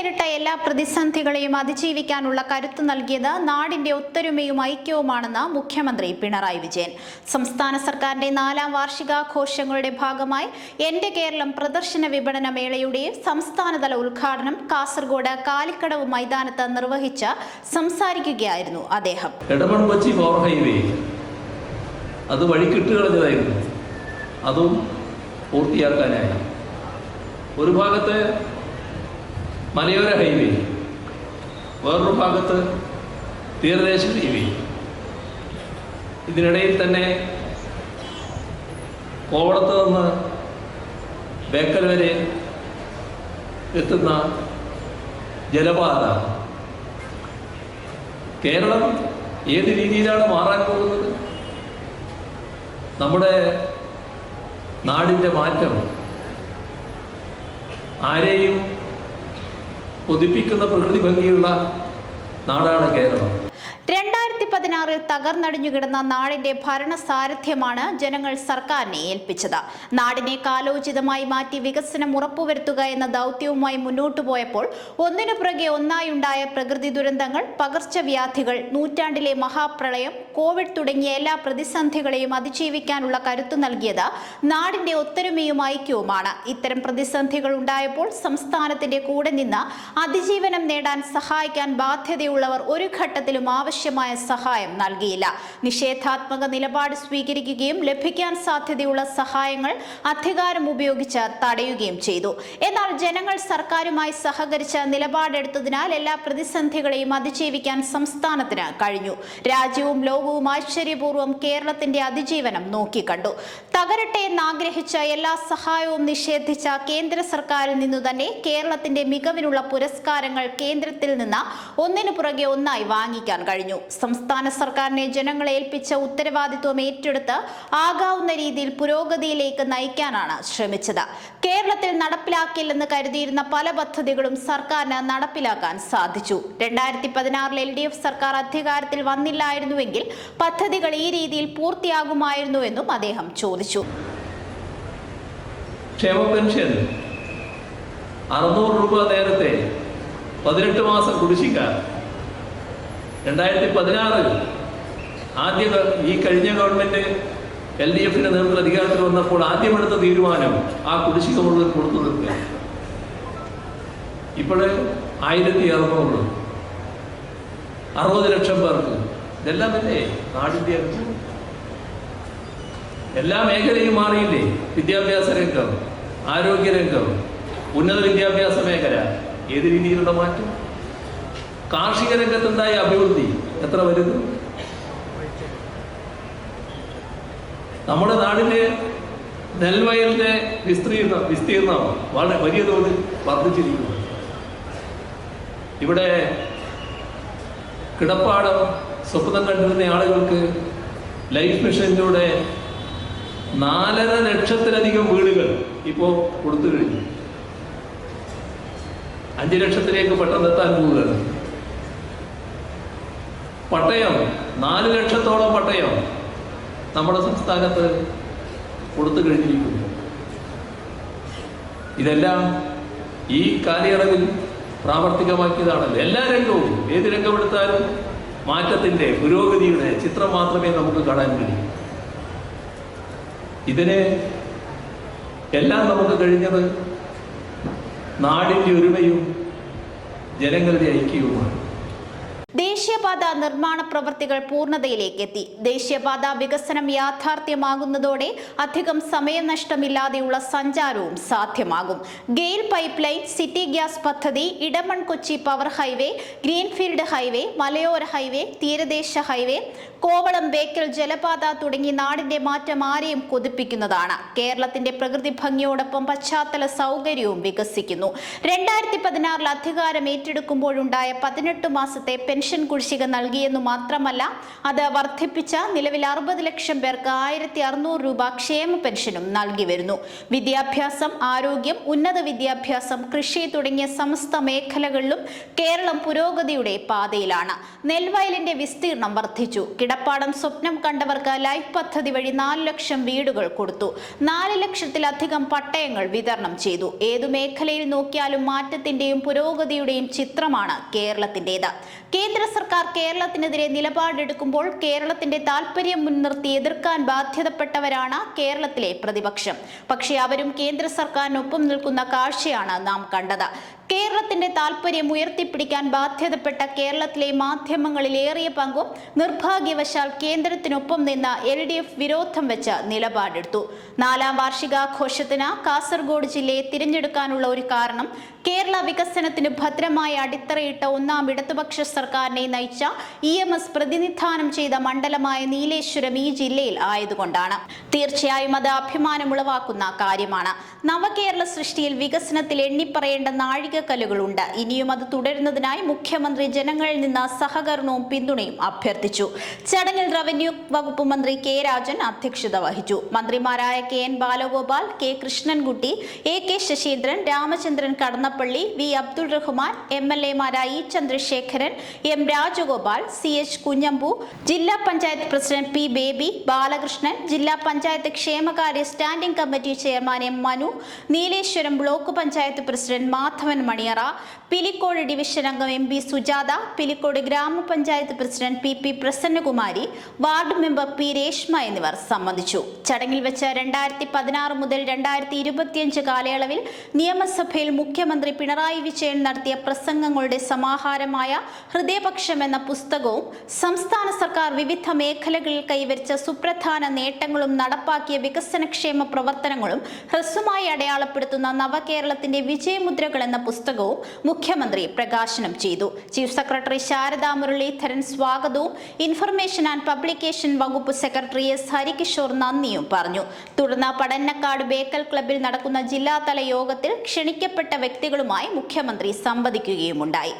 നേരിട്ട എല്ലാ പ്രതിസന്ധികളെയും അതിജീവിക്കാനുള്ള കരുത്ത് നൽകിയത് നാടിന്റെ ഒത്തൊരുമയും ഐക്യവുമാണെന്ന് മുഖ്യമന്ത്രി പിണറായി വിജയൻ. സംസ്ഥാന സർക്കാരിന്റെ നാലാം വാർഷികാഘോഷങ്ങളുടെ ഭാഗമായി എന്റെ കേരളം പ്രദർശന വിപണന മേളയുടെ സംസ്ഥാനതല ഉദ്ഘാടനം കാസർഗോഡ് കാലിക്കടവ് മൈതാനത്ത് നിർവഹിച്ച് സംസാരിക്കുകയായിരുന്നു അദ്ദേഹം. അത് വഴിക്കിട്ട് കളഞ്ഞതായിരുന്നു അതും പൂർത്തിയാക്കാനായി. ഒരു ഭാഗത്ത് മലയോര ഹൈവേ. വേറൊരു ഭാഗത്ത് തീരദേശ ഹൈവേ. ഇതിനിടയിൽ തന്നെ കോവളത്ത് നിന്ന് ബേക്കൽ വരെ എത്തുന്ന ജലപാത. കേരളം ഏത് രീതിയിലാണ് മാറാൻ പോകുന്നത്? നമ്മുടെ നാടിന്റെ മാറ്റം ആരെയും കൊതിപ്പിക്കുന്ന പ്രകൃതി ഭംഗിയുള്ള നാടാണ് കേരളം. രണ്ടായിരത്തി പതിനാറിൽ തകർന്നടിഞ്ഞു കിടന്ന നാടിന്റെ ഭരണസാരഥ്യമാണ് ജനങ്ങൾ സർക്കാരിനെ ഏൽപ്പിച്ചത്. നാടിനെ കാലോചിതമായി മാറ്റി വികസനം ഉറപ്പുവരുത്തുക എന്ന ദൗത്യവുമായി മുന്നോട്ടു പോയപ്പോൾ ഒന്നിനു പുറകെ ഒന്നായുണ്ടായ പ്രകൃതി ദുരന്തങ്ങൾ പകർച്ചവ്യാധികൾ നൂറ്റാണ്ടിലെ മഹാപ്രളയം കോവിഡ് തുടങ്ങിയ എല്ലാ പ്രതിസന്ധികളെയും അതിജീവിക്കാനുള്ള കരുത്തു നൽകിയത് നാടിന്റെ ഒത്തൊരുമയും ഐക്യവുമാണ്. ഇത്തരം പ്രതിസന്ധികൾ ഉണ്ടായപ്പോൾ സംസ്ഥാനത്തിന്റെ കൂടെ നിന്ന് അതിജീവനം നേടാൻ സഹായിക്കാൻ ബാധ്യതയുള്ളവർ ഒരു ഘട്ടത്തിലും ആവശ്യമായ സഹായം നൽകിയില്ല. നിഷേധാത്മക നിലപാട് സ്വീകരിക്കുകയും ലഭിക്കാൻ സാധ്യതയുള്ള സഹായങ്ങൾ അധികാരം ഉപയോഗിച്ച് തടയുകയും ചെയ്തു. എന്നാൽ ജനങ്ങൾ സർക്കാരുമായി സഹകരിച്ച് നിലപാടെടുത്തതിനാൽ എല്ലാ പ്രതിസന്ധികളെയും അതിജീവിക്കാൻ സംസ്ഥാനത്തിന് കഴിഞ്ഞു. രാജ്യവും ലോകവും ആശ്ചര്യപൂർവം കേരളത്തിന്റെ അതിജീവനം നോക്കിക്കണ്ടു. തകരട്ടെ എന്നാഗ്രഹിച്ച എല്ലാ സഹായവും നിഷേധിച്ച കേന്ദ്ര സർക്കാരിൽ നിന്നു തന്നെ കേരളത്തിന്റെ മികവിനുള്ള പുരസ്കാരങ്ങൾ കേന്ദ്രത്തിൽ നിന്ന് ഒന്നിനു പുറകെ ഒന്നായി വാങ്ങിക്കാൻ കഴിഞ്ഞു. സംസ്ഥാന സർക്കാരിനെ ജനങ്ങളെ ഏൽപ്പിച്ച ഉത്തരവാദിത്വം ഏറ്റെടുത്ത് ആകാവുന്ന രീതിയിൽ പുരോഗതിയിലേക്ക് നയിക്കാനാണ് ശ്രമിച്ചത്. കേരളത്തിൽ നടപ്പിലാക്കില്ലെന്ന് കരുതിയിരുന്ന പല പദ്ധതികളും സർക്കാരിന് നടപ്പിലാക്കാൻ സാധിച്ചു. രണ്ടായിരത്തി പതിനാറിൽ എൽ ഡി എഫ് സർക്കാർ അധികാരത്തിൽ വന്നില്ലായിരുന്നുവെങ്കിൽ പദ്ധതികൾ ഈ രീതിയിൽ പൂർത്തിയാകുമായിരുന്നുവെന്നും അദ്ദേഹം ചോദിച്ചു. പെൻഷൻ. അറുന്നൂറ് രൂപ നേരത്തെ പതിനെട്ട് മാസം കുടിശ്ശിക. രണ്ടായിരത്തി പതിനാറിൽ ആദ്യ ഈ കഴിഞ്ഞ ഗവൺമെന്റ് എൽ ഡി എഫിന്റെ നേതൃത്വത്തിൽ അധികാരത്തിൽ വന്നപ്പോൾ ആദ്യമെടുത്ത തീരുമാനം ആ കുടിശ്ശിക മുഴുവൻ കൊടുത്തു തീർക്കുക ഇപ്പോൾ ആയിരത്തി അറുന്നൂറ് അറുപത് ലക്ഷം പേർക്ക് ഇതെല്ലാം അല്ലേ നാടിന്റെ എല്ലാ മേഖലയും മാറിയില്ലേ? വിദ്യാഭ്യാസ രംഗം ആരോഗ്യരംഗം ഉന്നത വിദ്യാഭ്യാസ മേഖല ഏത് രീതിയിലുള്ള മാറ്റം? കാർഷിക രംഗത്തുണ്ടായ അഭിവൃദ്ധി എത്ര വരുന്നു നമ്മുടെ നാടിന്റെ നെൽവയലിന്റെ വിസ്തീർണം വിസ്തീർണം വളരെ വലിയ തോതിൽ വർദ്ധിച്ചിരിക്കുന്നു. ഇവിടെ കിടപ്പാടം സ്വപ്നം കണ്ടിരുന്ന ആളുകൾക്ക് ലൈഫ് മിഷനിലൂടെ നാലര ലക്ഷത്തിലധികം വീടുകൾ ഇപ്പോൾ കൊടുത്തു കഴിഞ്ഞു. അഞ്ച് ലക്ഷത്തിലേക്ക് പെട്ടെന്ന് എത്താൻ പോവുകയാണ്. പട്ടയം നാല് ലക്ഷത്തോളം പട്ടയം നമ്മുടെ സംസ്ഥാനത്ത് കൊടുത്തു കഴിഞ്ഞിരിക്കുന്നു. ഇതെല്ലാം ഈ കാലയളവിൽ പ്രാവർത്തികമാക്കിയതാണല്ലോ. എല്ലാ രംഗവും ഏത് രംഗമെടുത്താലും മാറ്റത്തിന്റെ പുരോഗതിയുടെ ചിത്രം മാത്രമേ നമുക്ക് കാണാൻ കഴിയൂ. ഇതിനെ എല്ലാം നമുക്ക് കഴിഞ്ഞത് നാടിന്റെ ഒരുമയും ജനങ്ങളുടെ ഐക്യവുമാണ്. ദേശീയപാത നിർമ്മാണ പ്രവൃത്തികൾ പൂർണതയിലേക്ക് എത്തി ദേശീയപാത വികസനം യാഥാർത്ഥ്യമാകുന്നതോടെ അധികം സമയനഷ്ടമില്ലാതെയുള്ള സഞ്ചാരവും സാധ്യമാകും. GAIL pipeline city gas പദ്ധതി Edamon Kochi power highway greenfield highway മലയോര ഹൈവേ തീരദേശ ഹൈവേ കോവളം ബേക്കൽ ജലപാത തുടങ്ങി നാടിന്റെ മാറ്റം ആരെയും കൊതിപ്പിക്കുന്നതാണ്. കേരളത്തിന്റെ പ്രകൃതി ഭംഗിയോടൊപ്പം പശ്ചാത്തല സൗകര്യവും വികസിക്കുന്നു. രണ്ടായിരത്തി പതിനാറിൽ അധികാരം ഏറ്റെടുക്കുമ്പോഴുണ്ടായ പതിനെട്ട് മാസത്തെ പെൻഷൻ പെൻഷൻ കുടിശ്ശിക നൽകിയെന്നു മാത്രമല്ല അത് വർദ്ധിപ്പിച്ച നിലവിൽ അറുപത് ലക്ഷം പേർക്ക് ആയിരത്തി അറുന്നൂറ് രൂപ ക്ഷേമ പെൻഷനും നൽകി വരുന്നു. വിദ്യാഭ്യാസം ആരോഗ്യം ഉന്നത വിദ്യാഭ്യാസം കൃഷി തുടങ്ങിയ സമസ്ത മേഖലകളിലും കേരളം പുരോഗതിയുടെ പാതയിലാണ്. നെൽവയലിന്റെ വിസ്തീർണം വർദ്ധിച്ചു. കിടപ്പാടം സ്വപ്നം കണ്ടവർക്ക് ലൈഫ് പദ്ധതി വഴി നാല് ലക്ഷം വീടുകൾ കൊടുത്തു. നാല് ലക്ഷത്തിലധികം പട്ടയങ്ങൾ വിതരണം ചെയ്തു. ഏതു മേഖലയിൽ നോക്കിയാലും മാറ്റത്തിന്റെയും പുരോഗതിയുടെയും ചിത്രമാണ് കേരളത്തിന്റേത്. കേന്ദ്ര സർക്കാർ കേരളത്തിനെതിരെ നിലപാടെടുക്കുമ്പോൾ കേരളത്തിന്റെ താൽപര്യം മുൻനിർത്തി എതിർക്കാൻ ബാധ്യതപ്പെട്ടവരാണ് കേരളത്തിലെ പ്രതിപക്ഷം. പക്ഷേ അവരും കേന്ദ്ര സർക്കാരിനൊപ്പം നിൽക്കുന്ന കാഴ്ചയാണ് നാം കണ്ടത്. കേരളത്തിന്റെ താല്പര്യം ഉയർത്തിപ്പിടിക്കാൻ ബാധ്യതപ്പെട്ട കേരളത്തിലെ മാധ്യമങ്ങളിൽ ഏറിയ പങ്കും നിർഭാഗ്യവശാൽ കേന്ദ്രത്തിനൊപ്പം നിന്ന എൽ ഡി എഫ് വിരോധം വെച്ച് നിലപാടെടുത്തു. നാലാം വാർഷികാഘോഷത്തിന് കാസർഗോഡ് ജില്ലയെ തിരഞ്ഞെടുക്കാനുള്ള ഒരു കാരണം കേരള വികസനത്തിന് ഭദ്രമായ അടിത്തറയിട്ട ഒന്നാം ഇടതുപക്ഷ സർക്കാരിനെ നയിച്ച ഇ എം എസ് പ്രതിനിധാനം ചെയ്ത മണ്ഡലമായ നീലേശ്വരം ഈ ജില്ലയിൽ ആയതുകൊണ്ടാണ്. തീർച്ചയായും അത് അഭിമാനമുളവാക്കുന്ന കാര്യമാണ്. നവകേരള സൃഷ്ടിയിൽ വികസനത്തിൽ എണ്ണിപ്പറയേണ്ട നാഴികക്കല്ലുകളുണ്ട് ഇനിയും അത് തുടരുന്നതിനായി മുഖ്യമന്ത്രി ജനങ്ങളിൽ നിന്ന് സഹകരണവും പിന്തുണയും അഭ്യർത്ഥിച്ചു. ചടങ്ങിൽ റവന്യൂ വകുപ്പ് മന്ത്രി കെ രാജൻ അധ്യക്ഷത വഹിച്ചു. മന്ത്രിമാരായ K N Balagopal K Krishnankutty A K Saseendran Ramachandran Kadannappally V Abdul Rahman M L എമാരായ Chandrasekharan M Rajagopal C H Kunhambu ജില്ലാ പഞ്ചായത്ത് പ്രസിഡന്റ് പി ബേബി ബാലകൃഷ്ണൻ ജില്ലാ പഞ്ചായത്ത് ക്ഷേമകാര്യ standing committee chairman M Manu Nileshwaram block panchayat president Madhavan சுப்பிரமணியரா Pilicode division അംഗം M B Sujatha Pilicode ഗ്രാമപഞ്ചായത്ത് president P P Prasannakumari ward member P Reshma എന്നിവർ സംബന്ധിച്ചു. ചടങ്ങിൽ വെച്ച് രണ്ടായിരത്തി പതിനാറ് മുതൽ രണ്ടായിരത്തി ഇരുപത്തിയഞ്ച് കാലയളവിൽ നിയമസഭയിൽ മുഖ്യമന്ത്രി പിണറായി വിജയൻ നടത്തിയ പ്രസംഗങ്ങളുടെ സമാഹാരമായ ഹൃദയപക്ഷം എന്ന പുസ്തകവും സംസ്ഥാന സർക്കാർ വിവിധ മേഖലകളിൽ കൈവരിച്ച സുപ്രധാന നേട്ടങ്ങളും നടപ്പാക്കിയ വികസനക്ഷേമ പ്രവർത്തനങ്ങളും ഹ്രസ്വമായി അടയാളപ്പെടുത്തുന്ന നവകേരളത്തിന്റെ വിജയമുദ്രകൾ എന്ന പുസ്തകവും മുഖ്യമന്ത്രി പ്രകാശനം ചെയ്തു. ചീഫ് സെക്രട്ടറി ശാരദാ മുരളീധരൻ സ്വാഗതവും ഇൻഫർമേഷൻ ആൻഡ് പബ്ലിക്കേഷൻ വകുപ്പ് സെക്രട്ടറി എസ്. ഹരികിഷോർ നന്ദിയും പറഞ്ഞു. തുടർന്ന് പടന്നക്കാട് ബേക്കൽ ക്ലബിൽ നടക്കുന്ന ജില്ലാതല യോഗത്തിൽ ക്ഷണിക്കപ്പെട്ട വ്യക്തികളുമായി മുഖ്യമന്ത്രി സംവദിക്കുകയുമുണ്ടായി.